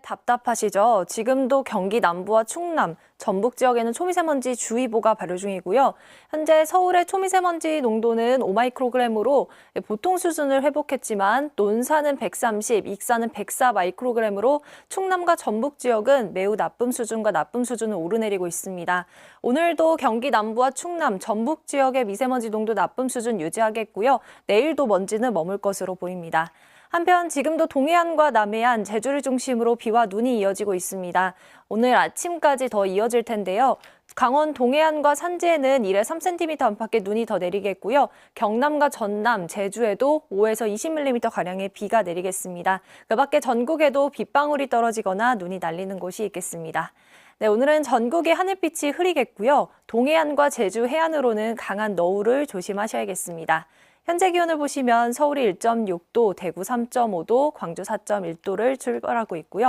답답하시죠? 지금도 경기 남부와 충남, 전북 지역에는 초미세먼지 주의보가 발효 중이고요. 현재 서울의 초미세먼지 농도는 5마이크로그램으로 보통 수준을 회복했지만 논산은 130, 익산은 104 마이크로그램으로 충남과 전북 지역은 매우 나쁨 수준과 나쁨 수준을 오르내리고 있습니다. 오늘도 경기 남부와 충남, 전북 지역의 미세먼지 농도 나쁨 수준 유지하겠고요. 내일도 먼지는 머물 것으로 보입니다. 한편 지금도 동해안과 남해안, 제주를 중심으로 비와 눈이 이어지고 있습니다. 오늘 아침까지 더 이어질 텐데요. 강원 동해안과 산지에는 1에 3cm 안팎의 눈이 더 내리겠고요. 경남과 전남, 제주에도 5에서 20mm 가량의 비가 내리겠습니다. 그 밖에 전국에도 빗방울이 떨어지거나 눈이 날리는 곳이 있겠습니다. 네, 오늘은 전국의 하늘빛이 흐리겠고요. 동해안과 제주 해안으로는 강한 너울을 조심하셔야겠습니다. 현재 기온을 보시면 서울이 1.6도, 대구 3.5도, 광주 4.1도를 출발하고 있고요.